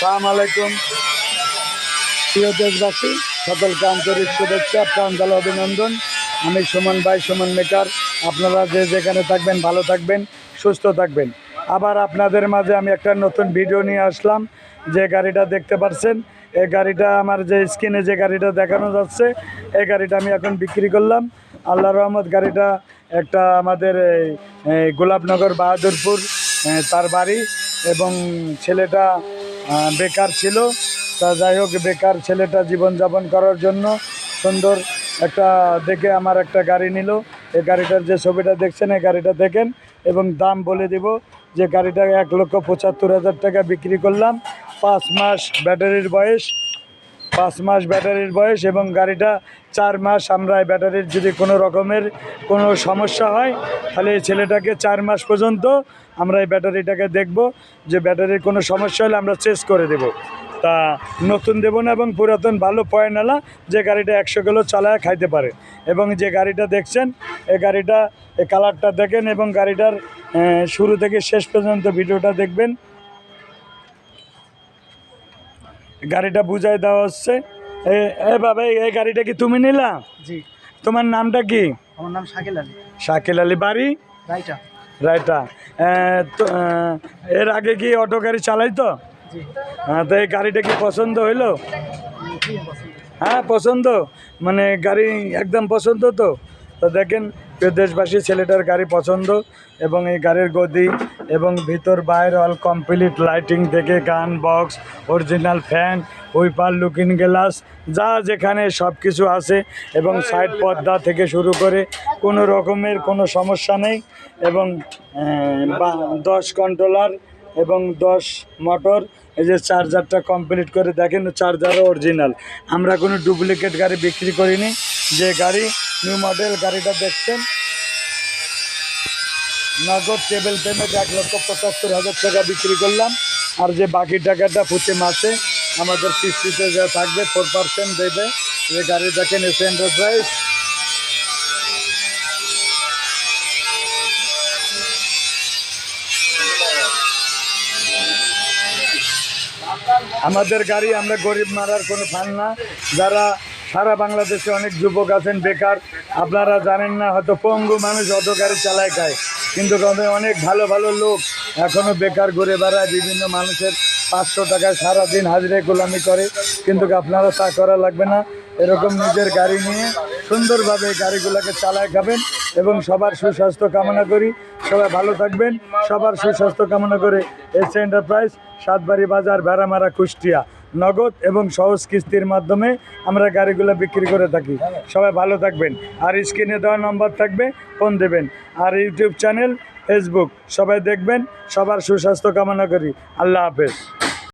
সালাম আলাইকুম। প্রিয় দেশবাসী সকলকে আন্তরিক শুভেচ্ছা প্রাঞ্জল অভিনন্দন। আমি সুমন ভাই সুমন মেকার। আপনারা যে যেখানে থাকবেন ভালো থাকবেন সুস্থ থাকবেন। আবার আপনাদের মাঝে আমি একটা নতুন ভিডিও নিয়ে আসলাম। যে গাড়িটা দেখতে পাচ্ছেন এই গাড়িটা আমার যে স্ক্রিনে যে গাড়িটা দেখানো যাচ্ছে এই গাড়িটা আমি এখন বিক্রি করলাম। আল্লাহ রহমত গাড়িটা একটা আমাদের এই, গোলাপনগর বাহাদুরপুর তার বাড়ি এবং ছেলেটা বেকার ছিল। তা যাই হোক, বেকার ছেলেটা জীবনযাপন করার জন্য সুন্দর একটা দেখে আমার একটা গাড়ি নিল। এই গাড়িটার যে ছবিটা দেখছেন, এই গাড়িটা দেখেন এবং দাম বলে দিব যে গাড়িটা এক লক্ষ পঁচাত্তর হাজার টাকা বিক্রি করলাম। পাঁচ মাস ব্যাটারির বয়স পাঁচ মাস ব্যাটারির বয়স এবং গাড়িটা চার মাস, আমরা ব্যাটারির যদি কোনো রকমের কোনো সমস্যা হয়, তাহলে এই ছেলেটাকে চার মাস পর্যন্ত আমরা এই ব্যাটারিটাকে দেখব। যে ব্যাটারির কোনো সমস্যা হলে আমরা চেস করে দেব। তা নতুন দেবো না এবং পুরাতন ভালো পয়েন্ট আলা যে গাড়িটা একশো কিলো চালায় খাইতে পারে। এবং যে গাড়িটা দেখছেন, এই গাড়িটা, এই কালারটা দেখেন এবং গাড়িটার শুরু থেকে শেষ পর্যন্ত ভিডিওটা দেখবেন। গাড়িটা বুঝাই দেওয়া হচ্ছে। এ বাবা এই- গাড়িটা কি তুমি নিলা? জি। তোমার নামটা কি? আমার নাম শাকিল আলী। শাকিল আলী বাড়ি? রাইটা রাইটা এর আগে কি অটো গাড়ি চালাই তো হ্যাঁ তো এই গাড়িটা কি পছন্দ হইল? হ্যাঁ পছন্দ? মানে গাড়ি একদম পছন্দ তো? তো দেখেন দেশবাসী, ছেলেটার গাড়ি পছন্দ এবং এই গাড়ির গদি এবং ভিতর বাইর অল কমপ্লিট লাইটিং থেকে গান box original fan wiper looking glass যা যেখানে সব কিছু আছে এবং সাইড পর্দা থেকে শুরু করে কোনো রকমের কোনো সমস্যা নেই এবং দশ কন্ট্রোলার এবং দশ মোটর এই যে চার্জারটা কমপ্লিট করে দেখেন চার্জারও অরিজিনাল আমরা কোনো ডুপ্লিকেট গাড়ি বিক্রি করিনি, যে গাড়ি নিউ মডেল গাড়িটা দেখছেন? নগদ টেবিল পেমেন্ট এক লক্ষ পঁচাত্তর হাজার টাকা বিক্রি করলাম। আর যে বাকি টাকাটা প্রতি মাসে আমাদের কিস্তিতে যা থাকবে ফোর পার্সেন্ট দেবে। যে গাড়ি দেখেন এস এন্টারপ্রাইজ আমাদের গাড়ি আমরা গরিব মারার কোনো ফান না। যারা সারা বাংলাদেশে অনেক যুবক আছেন, বেকার। আপনারা জানেন না, হয়তো পঙ্গু মানুষ অটো গাড়ি চালায় খায়। কিন্তু অনেক ভালো ভালো লোক এখনও বেকার ঘুরে বেড়ায়, বিভিন্ন মানুষের পাঁচশো টাকায় সারাদিন হাজিরে গোলামি করে। কিন্তু আপনারা তা করা লাগবে না। এরকম নিজের গাড়ি নিয়ে সুন্দরভাবে গাড়িগুলোকে চালায় খাবেন এবং সবার সুস্বাস্থ্য কামনা করি। সবাই ভালো থাকবেন। সবার সুস্বাস্থ্য কামনা করে এস এন্টারপ্রাইজ সাতবাড়ি বাজার, ভেড়ামারা, কুষ্টিয়া। নগদ এবং সহজ কিস্তির মাধ্যমে আমরা গাড়িগুলো বিক্রি করে থাকি। সবাই ভালো থাকবেন। আর স্ক্রিনে দেওয়া নম্বর থাকবে, ফোন দেবেন। আর ইউটিউব চ্যানেল ফেসবুক সবাই দেখবেন। সবার সুস্বাস্থ্য কামনা করি। আল্লাহ হাফেজ।